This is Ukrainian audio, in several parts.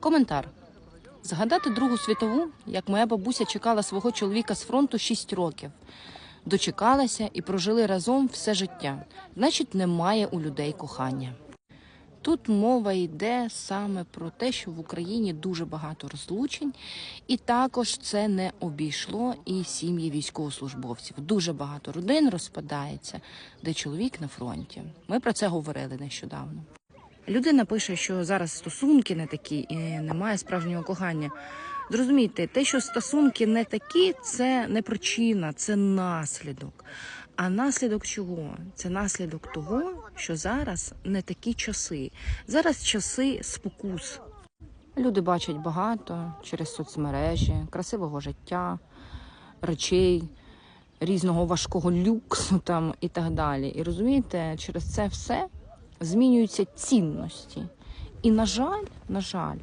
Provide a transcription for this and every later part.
Коментар. Згадати Другу світову, як моя бабуся чекала свого чоловіка з фронту 6 років. Дочекалася і прожили разом все життя. Значить, немає у людей кохання. Тут мова йде саме про те, що в Україні дуже багато розлучень, і також це не обійшло і сім'ї військовослужбовців. Дуже багато родин розпадається, де чоловік на фронті. Ми про це говорили нещодавно. Людина пише, що зараз стосунки не такі і немає справжнього кохання. Зрозумійте, те, що стосунки не такі, це не причина, це наслідок. А наслідок чого? Це наслідок того, що зараз не такі часи. Зараз часи спокус. Люди бачать багато через соцмережі, красивого життя, речей, різного важкого люксу там і так далі. І розумієте, через це все змінюються цінності. І, на жаль, на жаль,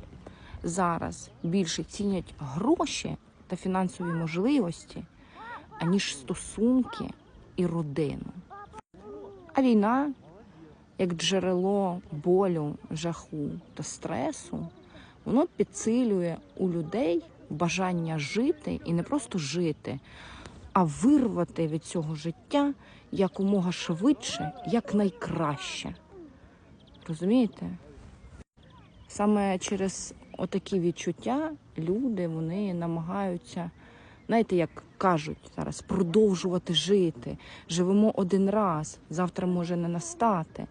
зараз більше цінять гроші та фінансові можливості, аніж стосунки і родину. А війна, як джерело болю, жаху та стресу, воно підсилює у людей бажання жити і не просто жити, а вирвати від цього життя якомога швидше, як найкраще. Розумієте? Саме через отакі відчуття люди вони намагаються, знаєте, як кажуть зараз, продовжувати жити. Живемо один раз, завтра може не настати.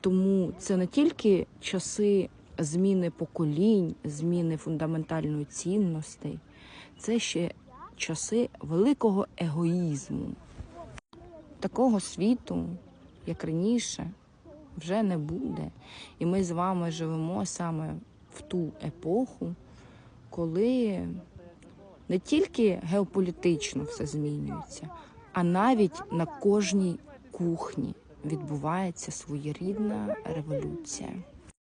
Тому це не тільки часи зміни поколінь, зміни фундаментальної цінностей, це ще часи великого егоїзму. Такого світу, як раніше, вже не буде. І ми з вами живемо саме в ту епоху, коли не тільки геополітично все змінюється, а навіть на кожній кухні відбувається своєрідна революція.